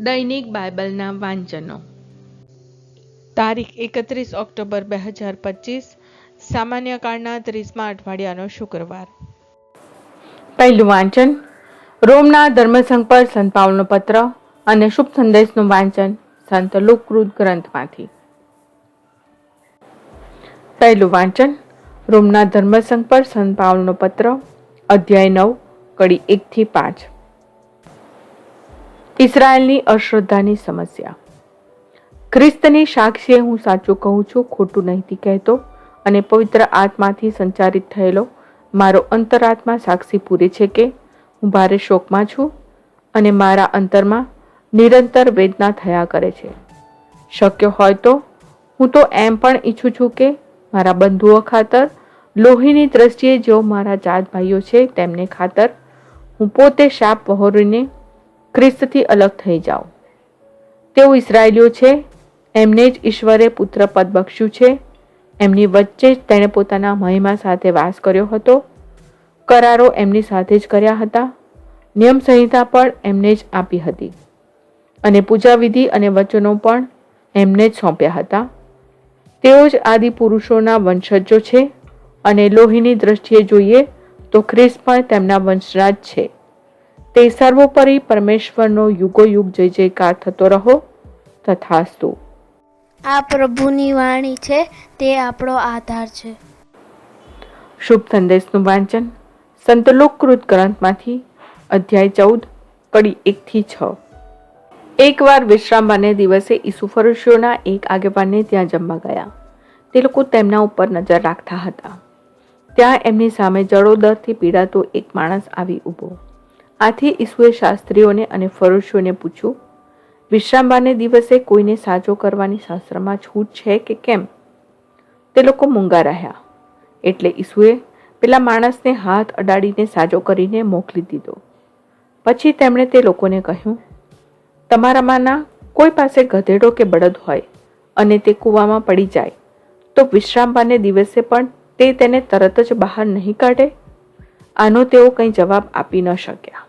દૈનિક બાઇબલના વાંચનો. તારીખ એકત્રીસ ઓક્ટોબર બે હજાર પચીસ, સામાન્ય કાળના ત્રીસમા અઠવાડિયાનો શુક્રવાર. પહેલું વાંચન, રોમના ધર્મસંઘ પર સંત પત્ર અને શુભ સંદેશનું વાંચન સંત લુકૃત ગ્રંથમાંથી. પહેલું વાંચન, રોમના ધર્મસંઘ પર સંત પત્ર, અધ્યાય નવ, કડી એકથી પાંચ. ઇઝરાયલની અશ્રદ્ધાની સમસ્યા. ખ્રિસ્તની સાક્ષીએ હું સાચું કહું છું, ખોટું નહીંથી કહેતો અને પવિત્ર આત્માથી સંચારિત થયેલો મારો અંતરાત્મા સાક્ષી પૂરે છે કે હું ભારે શોકમાં છું અને મારા અંતરમાં નિરંતર વેદના થયા કરે છે. શક્ય હોય તો હું તો એમ પણ ઈચ્છું છું કે મારા બંધુઓ ખાતર, લોહીની દ્રષ્ટિએ જેઓ મારા જાત ભાઈઓ છે, તેમને ખાતર હું પોતે શાપ વહોરીને ખ્રિસ્તથી અલગ થઈ જાઓ. તેઓ ઇસરાયેલીઓ છે, એમને જ ઈશ્વરે પુત્ર પદ બક્ષ્યું છે, એમની વચ્ચે જ તેણે પોતાના મહિમા સાથે વાસ કર્યો હતો. કરારો એમની સાથે જ કર્યા હતા. નિયમ સંહિતા પણ એમને જ આપી હતી. અને પૂજાવિધિ અને વચનો પણ એમને જ સોંપ્યા હતા. તેઓ જ આદિ પુરુષોના વંશજો છે અને લોહીની દ્રષ્ટિએ જોઈએ તો ખ્રિસ્ત પણ તેમના વંશરાજ છે. તે સર્વોપરી પરમેશ્વરનો યુગો યુગ જય જયકાર થતો રહો. તથાસ્તુ. આ પ્રભુની વાણી છે તે આપણો આધાર છે. શુભ સંદેશનું વાંચન સંતલોકૃત ગ્રંથમાંથી અધ્યાય ચૌદ કડી એકથી છ. એકવાર વિશ્રામ બને દિવસે ઈસુફરુષ્યોના એક આગેવાનને ત્યાં જમવા ગયા. તે લોકો તેમના ઉપર નજર રાખતા હતા. ત્યાં એમની સામે જળોદરથી પીડાતો એક માણસ આવી ઊભો. આથી ઈસુએ શાસ્ત્રીઓને અને ફરોશીઓને પૂછ્યું, વિશ્રામબાને દિવસે કોઈને સાજો કરવાની શાસ્ત્રમાં છૂટ છે કે કેમ? તે લોકો મૂંગા રહ્યા. એટલે ઈસુએ પેલા માણસને હાથ અડાડીને સાજો કરીને મોકલી દીધો. પછી તેમણે તે લોકોને કહ્યું, તમારામાંના કોઈ પાસે ગધેડો કે બળદ હોય અને તે કૂવામાં પડી જાય, તો વિશ્રામબાને દિવસે પણ તે તેને તરત જ બહાર નહીં કાઢે? આનો તેઓ કંઈ જવાબ આપી ન શક્યા.